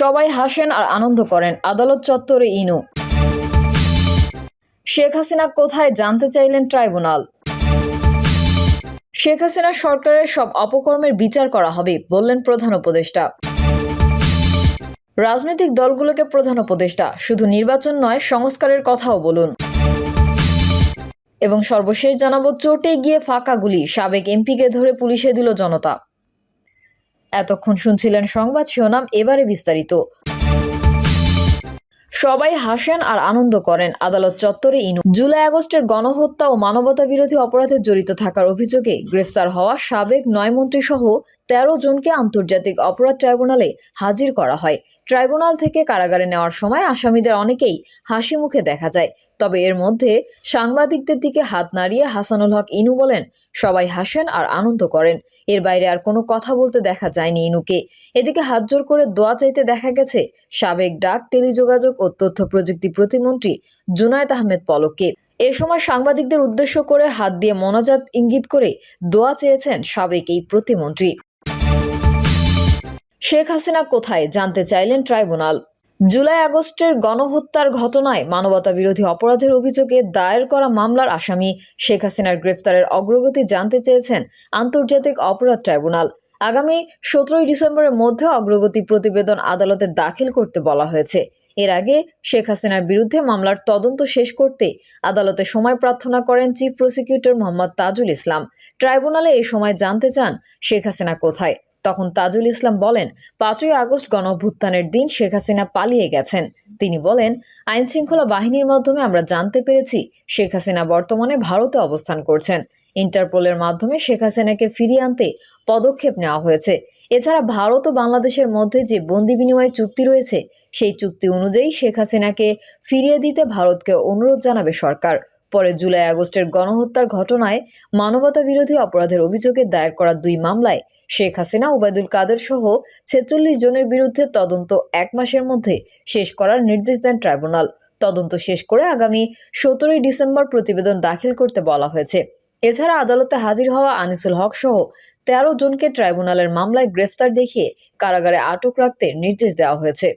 সবাই হাসেন আর আনন্দ করেন। আদালত চত্বরে ইনু। শেখ হাসিনা কোথায় জানতে চাইলেন ট্রাইব্যুনাল? শেখ হাসিনা সরকারের সব অপকর্মের বিচার করা হবে, বললেন প্রধান উপদেষ্টা। রাজনৈতিক দলগুলোকে প্রধান উপদেষ্টা, শুধু নির্বাচন নয়, সংস্কারের কথাও বলুন। এবং সর্বশেষ জানাব, চোটে গিয়ে ফাঁকা গুলি, সাবেক এমপিকে ধরে পুলিশে দিল জনতা। এতক্ষণ শুনছিলেন সংবাদ শিরোনাম, এবারে বিস্তারিত। সবাই হাসেন আর আনন্দ করেন, আদালত চত্বরে ইনু জুলাই আগস্টের গণহত্যা ও মানবতা বিরোধী অপরাধে জড়িত থাকার অভিযোগে গ্রেফতার হওয়া সাবেক নয় মন্ত্রী সহ তেরো জনকে আন্তর্জাতিক অপরাধ ট্রাইব্যুনালে হাজির করা হয়। ট্রাইব্যুনাল থেকে কারাগারে নেওয়ার সময় আসামিদের অনেকেই হাসি মুখে দেখা যায়। তবে এর মধ্যে সাংবাদিকদের দিকে হাত নাড়িয়ে হাসানুল হক ইনু বলেন, সবাই হাসেন আর আনন্দ করেন। এর বাইরে আর কোনো কথা বলতে দেখা যায়নি ইনুকে। এদিকে হাত জোর করে দোয়া চাইতে দেখা গেছে সাবেক ডাক, টেলিযোগাযোগ ও তথ্য প্রযুক্তি প্রতিমন্ত্রী জুনায়েদ আহমেদ পলককে। এ সময় সাংবাদিকদের উদ্দেশ্য করে হাত দিয়ে মনাজাত ইঙ্গিত করে দোয়া চেয়েছেন সাবেক এই প্রতিমন্ত্রী। শেখ হাসিনা কোথায় জানতে চাইলেন ট্রাইব্যুনাল। জুলাই আগস্টের গণহত্যার ঘটনায় মানবতা বিরোধী অপরাধের অভিযোগে দায়ের করা মামলার আসামি শেখ হাসিনার গ্রেফতারের অগ্রগতি জানতে চেয়েছেন আন্তর্জাতিক অপরাধ ট্রাইব্যুনাল। আগামী সতেরোই ডিসেম্বরের মধ্যে অগ্রগতি প্রতিবেদন আদালতে দাখিল করতে বলা হয়েছে। এর আগে শেখ হাসিনার বিরুদ্ধে মামলার তদন্ত শেষ করতে আদালতে সময় প্রার্থনা করেন চিফ প্রসিকিউটর মোহাম্মদ তাজুল ইসলাম। ট্রাইব্যুনালে এই সময় জানতে চান শেখ হাসিনা কোথায়। তখন তাজুল ইসলাম বলেন, পাঁচই আগস্ট গণঅভ্যুত্থানের দিন শেখ হাসিনা পালিয়ে গেছেন। তিনি বলেন আইন শৃঙ্খলা বাহিনীর মাধ্যমে আমরা জানতে পেরেছি শেখ হাসিনা বর্তমানে ভারতে অবস্থান করছেন। ইন্টারপোলের মাধ্যমে শেখ হাসিনাকে ফিরিয়ে আনতে পদক্ষেপ নেওয়া হয়েছে। এছাড়া ভারত ও বাংলাদেশের মধ্যে যে বন্দি বিনিময় চুক্তি রয়েছে, সেই চুক্তি অনুযায়ী শেখ হাসিনাকে ফিরিয়ে দিতে ভারতকে অনুরোধ জানাবে সরকার। পরে জুলাই আগস্টের গণহত্যার ঘটনায় মানবতা বিরোধী অপরাধের অভিযোগে দায়ের করা দুই মামলায় শেখ হাসিনা, ওবায়দুল কাদের সহ ছেচল্লিশ জনের বিরুদ্ধে তদন্ত এক মাসের মধ্যে শেষ করার নির্দেশ দেন ট্রাইব্যুনাল। তদন্ত শেষ করে আগামী সতেরোই ডিসেম্বর প্রতিবেদন দাখিল করতে বলা হয়েছে। এছাড়া আদালতে হাজির হওয়া আনিসুল হক সহ তেরো জনকে ট্রাইব্যুনালের মামলায় গ্রেফতার দেখিয়ে কারাগারে আটক রাখতে নির্দেশ দেওয়া হয়েছে।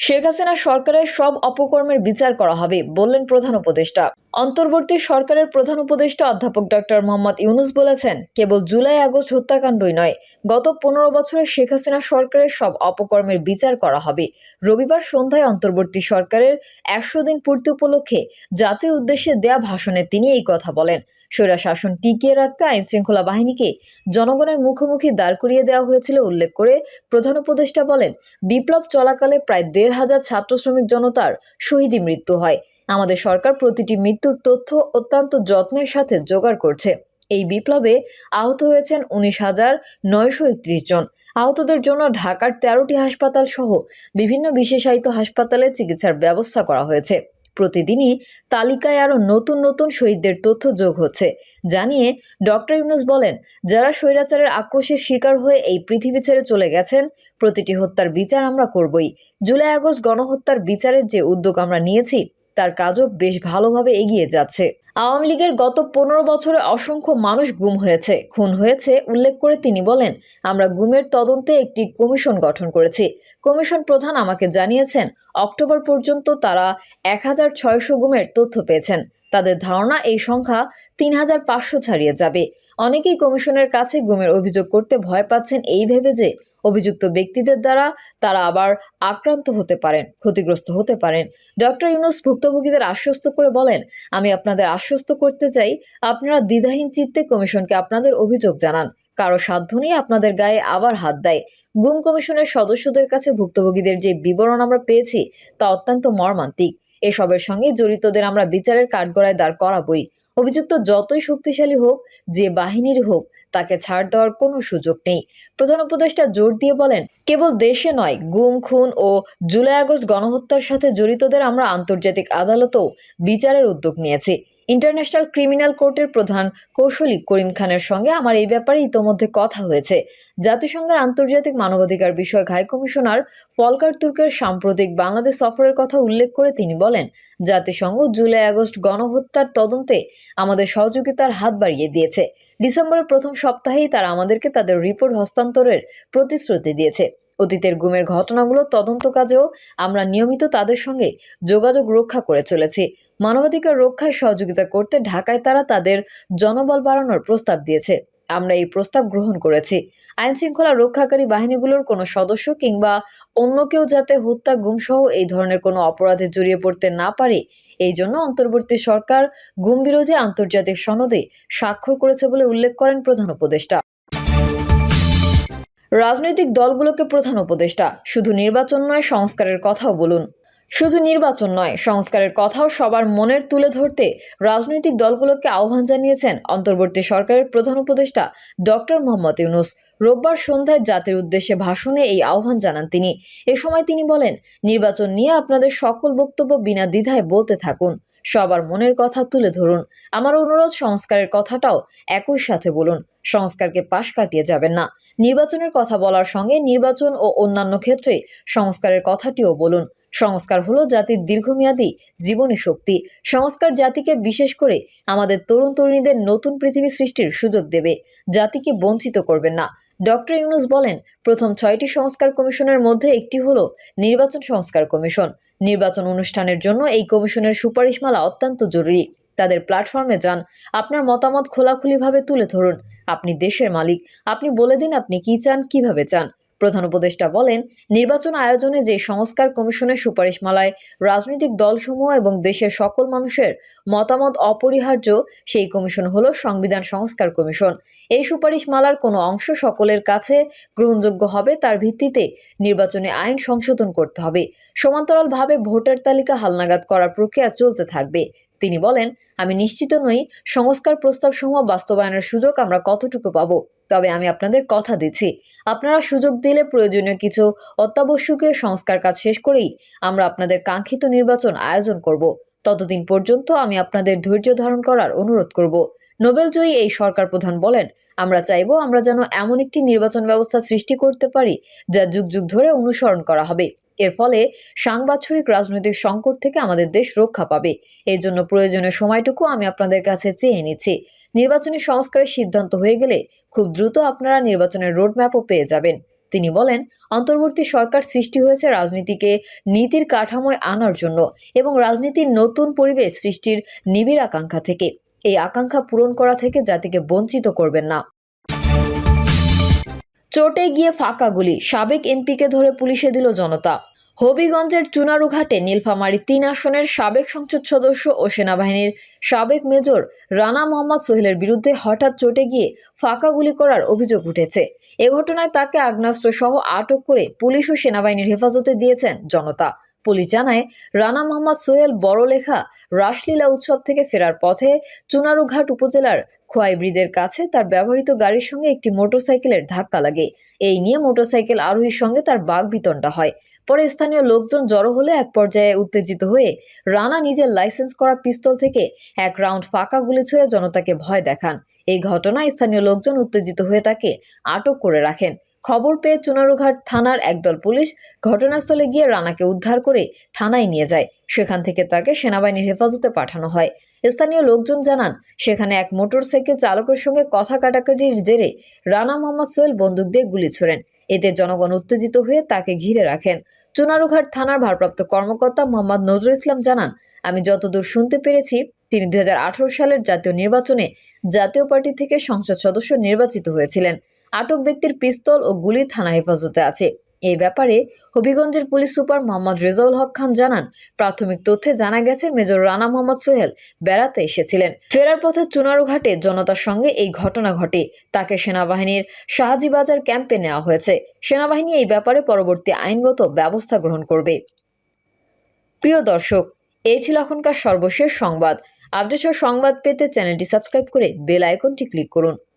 শেখ হাসিনা সরকারের সব অপকর্মের বিচার করা হবে বললেন প্রধান উপদেষ্টা। অন্তর্বর্তী সরকারের প্রধান উপদেষ্টা অধ্যাপক ডক্টর মোহাম্মদ ইউনুস বলেছেন, কেবল জুলাই আগস্ট হত্যাকাণ্ডই নয়, গত পনেরো বছরে শেখ হাসিনা সরকারের সব অপকর্মের বিচার করা হবে। রবিবার সন্ধ্যায় অন্তর্বর্তী সরকারের একশো দিন পূর্তি উপলক্ষে জাতির উদ্দেশ্যে দেয়া ভাষণে তিনি এই কথা বলেন। স্বৈরা শাসন টিকিয়ে রাখতে আইন শৃঙ্খলা বাহিনীকে জনগণের মুখোমুখি দাঁড় করিয়ে দেওয়া হয়েছিল উল্লেখ করে প্রধান উপদেষ্টা বলেন, বিপ্লব চলাকালে প্রায় দেড় হাজার ছাত্র শ্রমিক জনতার শহীদী মৃত্যু হয়। আমাদের সরকার প্রতিটি মৃত্যুর তথ্য অত্যন্ত যত্নের সাথে জোগাড় করছে। এই বিপ্লবে আহত হয়েছেন উনিশ হাজার নয়শো একত্রিশ জন। আহতদের জন্য ঢাকার তেরোটি হাসপাতাল সহ বিভিন্ন বিশেষায়িত হাসপাতালে চিকিৎসার ব্যবস্থা করা হয়েছে। প্রতিদিনই তালিকায় আরও নতুন নতুন শহীদদের তথ্য যোগ হচ্ছে। জানিয়ে ডক্টর ইউনুস বলেন, যারা স্বৈরাচারের আক্রোশের শিকার হয়ে এই পৃথিবী ছেড়ে চলে গেছেন, প্রতিটি হত্যার বিচার আমরা করবই। জুলাই আগস্ট গণহত্যার বিচারের যে উদ্যোগ আমরা নিয়েছি তার কাজও বেশ ভালোভাবে এগিয়ে যাচ্ছে। আওয়ামী লীগের গত পনেরো বছরে অসংখ্য মানুষ গুম হয়েছে। খুন হয়েছে, উল্লেখ করে তিনি বলেন, আমরা গুমের তদন্তে একটি কমিশন গঠন করেছি। কমিশন প্রধান আমাকে জানিয়েছেন, অক্টোবর পর্যন্ত তারা এক হাজার ছয়শো গুমের তথ্য পেয়েছেন। তাদের ধারণা, এই সংখ্যা তিন হাজার পাঁচশো ছাড়িয়ে যাবে। অনেকেই কমিশনের কাছে গুমের অভিযোগ করতে ভয় পাচ্ছেন এই ভেবে যে অভিযুক্ত ব্যক্তিদের দ্বারা তারা আবার আক্রান্ত হতে পারেন, ক্ষতিগ্রস্ত হতে পারেন। ডক্টর ইউনুস ভুক্তভোগীদের আশ্বস্ত করে বলেন, আমি আপনাদের আশ্বস্ত করতে চাই, আপনারা দ্বিধাহীন চিত্তে কমিশনকে আপনাদের অভিযোগ জানান। কারও সাধ্য নেই আপনাদের গায়ে আবার হাত দেয়। গুম কমিশনের সদস্যদের কাছে ভুক্তভোগীদের যে বিবরণ আমরা পেয়েছি, তা অত্যন্ত মর্মান্তিক। এসবের সঙ্গে জড়িতদের আমরা বিচারের কাঠগড়ায় দাঁড় করাবই। অভিযুক্ত যতই শক্তিশালী হোক, যে বাহিনীর হোক, তাকে ছাড় দেওয়ার কোনো সুযোগ নেই। প্রধান উপদেষ্টা জোর দিয়ে বলেন, কেবল দেশে নয়, গুম, খুন ও জুলাই আগস্ট গণহত্যার সাথে জড়িতদের আমরা আন্তর্জাতিক আদালতেও বিচারের উদ্যোগ নিয়েছি। ইন্টারন্যাশনাল ক্রিমিনাল কোর্টের প্রধান কৌশলী করিম খানের সঙ্গে আমার এই ব্যাপারে ইতোমধ্যে কথা হয়েছে। জাতিসংঘের আন্তর্জাতিক মানবাধিকার বিষয়ক হাই কমিশনার ফলকার তুর্কের সাম্প্রতিক বাংলাদেশ সফরের কথা উল্লেখ করে তিনি বলেন, জাতিসংঘ জুলাই আগস্ট গণহত্যার তদন্তে আমাদের সহযোগিতার হাত বাড়িয়ে দিয়েছে। ডিসেম্বরের প্রথম সপ্তাহেই তারা আমাদেরকে তাদের রিপোর্ট হস্তান্তরের প্রতিশ্রুতি দিয়েছে। অতীতের গুমের ঘটনাগুলো তদন্ত কাজেও আমরা নিয়মিত তাদের সঙ্গে যোগাযোগ রক্ষা করে চলেছি। মানবাধিকার রক্ষায় সহযোগিতা করতে ঢাকায় তারা তাদের জনবল বাড়ানোর প্রস্তাব দিয়েছে। আমরা এই প্রস্তাব গ্রহণ করেছি। আইন শৃঙ্খলা রক্ষাকারী বাহিনীগুলোর কোনো সদস্য কিংবা অন্য কেউ যাতে হত্যা, গুমসহ এই ধরনের কোনো অপরাধে জড়িয়ে পড়তে না পারে, এই জন্য অন্তর্বর্তী সরকার গুম বিরোধী আন্তর্জাতিক সনদে স্বাক্ষর করেছে বলে উল্লেখ করেন প্রধান উপদেষ্টা। রাজনৈতিক দলগুলোকে প্রধান উপদেষ্টা। শুধু নির্বাচন নয়, সংস্কারের কথাও বলুন। শুধু নির্বাচন নয়, সংস্কারের কথাও সবার মনের তুলে ধরতে রাজনৈতিক দলগুলোকে আহ্বান জানিয়েছেন অন্তর্বর্তী সরকারের প্রধান উপদেষ্টা ডক্টর মোহাম্মদ ইউনুস। রোববার সন্ধ্যায় জাতির উদ্দেশ্যে ভাষণে এই আহ্বান জানান তিনি। এ সময় তিনি বলেন, নির্বাচন নিয়ে আপনাদের সকল বক্তব্য বিনা দ্বিধায় বলতে থাকুন। সবার মনের কথা তুলে ধরুন। আমার অনুরোধ সংস্কারের কথাটাও একই সাথে বলুন। সংস্কারকে পাশ কাটিয়ে যাবেন না। নির্বাচনের কথা বলার সঙ্গে নির্বাচন ও অন্যান্য ক্ষেত্রে সংস্কারের কথাটিও বলুন। সংস্কার হলো জাতির দীর্ঘমেয়াদী জীবনী শক্তি। সংস্কার জাতিকে বিশেষ করে আমাদের তরুণ তরুণীদের নতুন পৃথিবী সৃষ্টির সুযোগ দেবে। জাতিকে বঞ্চিত করবেন না। ডক্টর ইউনুস বলেন, প্রথম ছয়টি সংস্কার কমিশনের মধ্যে একটি হল নির্বাচন সংস্কার কমিশন। নির্বাচন অনুষ্ঠানের জন্য এই কমিশনের সুপারিশমালা অত্যন্ত জরুরি। তাদের প্ল্যাটফর্মে যান। আপনার মতামত খোলাখুলিভাবে তুলে ধরুন। আপনি দেশের মালিক। আপনি বলে দিন আপনি কি চান, কীভাবে চান। প্রধান উপদেষ্টা বলেন, নির্বাচন আয়োজনে যে সংস্কার কমিশনের সুপারিশমালায় রাজনৈতিক দলসমূহ এবং দেশের সকল মানুষের মতামত অপরিহার্য, সেই কমিশন হলো সংবিধান সংস্কার কমিশন। এই সুপারিশমালার কোনো অংশ সকলের কাছে গ্রহণযোগ্য হবে তার ভিত্তিতে নির্বাচনে আইন সংশোধন করতে হবে। সমান্তরালভাবে ভোটার তালিকা হালনাগাদ করার প্রক্রিয়া চলতে থাকবে। তিনি বলেন, আমি নিশ্চিত নই, সংস্কার প্রস্তাবসমূহ বাস্তবায়নের সুযোগ আমরা কতটুকু পাব। তবে আমি আপনাদের কথা দিচ্ছি। আপনারা সুযোগ দিলে প্রয়োজনীয় কিছু অত্যাবশ্যকীয় সংস্কার কাজ শেষ করেই আমরা আপনাদের কাঙ্ক্ষিত নির্বাচন আয়োজন করব। ততদিন পর্যন্ত আমি আপনাদের ধৈর্য ধারণ করার অনুরোধ করব। নোবেলজয়ী এই সরকার প্রধান বলেন, আমরা চাইব আমরা যেন এমন একটি নির্বাচন ব্যবস্থা সৃষ্টি করতে পারি, যা যুগ যুগ ধরে অনুসরণ করা হবে। এর ফলে সাংবাৎসরিক রাজনৈতিক সংকট থেকে আমাদের দেশ রক্ষা পাবে। এই জন্য প্রয়োজনীয় সময়টুকু আমি আপনাদের কাছে চেয়ে নিচ্ছি। নির্বাচনী সংস্কারের সিদ্ধান্ত হয়ে গেলে খুব দ্রুত আপনারা নির্বাচনের রোডম্যাপও পেয়ে যাবেন। তিনি বলেন, অন্তর্বর্তী সরকার সৃষ্টি হয়েছে রাজনীতিকে নীতির কাঠামোয় আনার জন্য এবং রাজনীতির নতুন পরিবেশ সৃষ্টির নিবিড় আকাঙ্ক্ষা থেকে। এই আকাঙ্ক্ষা পূরণ করা থেকে জাতিকে বঞ্চিত করবেন না। চোটে গিয়ে ফাঁকা গুলি, সাবেক এমপিকে ধরে পুলিশে দিল জনতা। হবিগঞ্জের চুনারুঘাটে নীলফামারী তিন আসনের সাবেক সংসদ সদস্য ও সেনাবাহিনীর সাবেক মেজর রানা মোহাম্মদ সোহেলের বিরুদ্ধে হঠাৎ চটে গিয়ে ফাঁকা গুলি করার অভিযোগ উঠেছে। এ ঘটনায় তাকে আগ্নেয়াস্ত্র সহ আটক করে পুলিশ ও সেনাবাহিনীর হেফাজতে দিয়েছেন জনতা। পুলিশ জানায়, রানা মোহাম্মদ সোহেল বড়লেখা রাসলীলা উৎসব থেকে ফেরার পথে চুনারুঘাট উপজেলার খোয়াই ব্রিজের কাছে তার ব্যবহৃত গাড়ির সঙ্গে একটি মোটরসাইকেলের ধাক্কা লাগে। এই নিয়ে মোটরসাইকেল আরোহীর সঙ্গে তার বাগবিতণ্ডা হয়। পরে স্থানীয় লোকজন জড়ো হলে এক পর্যায়ে উত্তেজিত হয়ে রানা নিজের লাইসেন্স করা পিস্তল থেকে এক রাউন্ড ফাঁকা গুলি ছুঁড়ে জনতাকে ভয় দেখান। এই ঘটনায় স্থানীয় লোকজন উত্তেজিত হয়ে তাকে আটক করে রাখেন। খবর পেয়ে চুনারুঘাট থানার একদল পুলিশ ঘটনাস্থলে গিয়ে রানাকে উদ্ধার করে থানায় নিয়ে যায়। সেখান থেকে তাকে সেনাবাহিনীর হেফাজতে পাঠানো হয়। স্থানীয় লোকজন জানান, সেখানে এক মোটরসাইকেল চালকের সঙ্গে কথা কাটাকাটির জেরে রানা মোহাম্মদ সোহেল বন্দুক দিয়ে গুলি ছোড়েন। এতে জনগণ উত্তেজিত হয়ে তাকে ঘিরে রাখেন। চুনারুঘাট থানার ভারপ্রাপ্ত কর্মকর্তা মোহাম্মদ নজরুল ইসলাম জানান, আমি যতদূর শুনতে পেরেছি, তিনি দুই হাজার আঠারো সালের জাতীয় নির্বাচনে জাতীয় পার্টি থেকে সংসদ সদস্য নির্বাচিত হয়েছিলেন। আটক ব্যক্তির পিস্তল ও গুলি থানা হেফাজতে আছে। এই ব্যাপারে হবিগঞ্জের পুলিশ সুপার মোহাম্মদ রেজাউল হক খান জানান, প্রাথমিক তথ্যে জানা গেছে, মেজর রানা মোহাম্মদ সোহেল বেড়াতে এসেছিলেন। ফেরার পথে চুনারুঘাটে জনতার সঙ্গে এই ঘটনা ঘটে। তাকে সেনাবাহিনীর শাহাজিবাজার ক্যাম্পে নেওয়া হয়েছে। সেনাবাহিনী এই ব্যাপারে পরবর্তী আইনগত ব্যবস্থা গ্রহণ করবে। প্রিয় দর্শক, এই ছিল এখনকার সর্বশেষ সংবাদ। আপডেট সংবাদ পেতে চ্যানেলটি সাবস্ক্রাইব করে বেল আইকনটি ক্লিক করুন।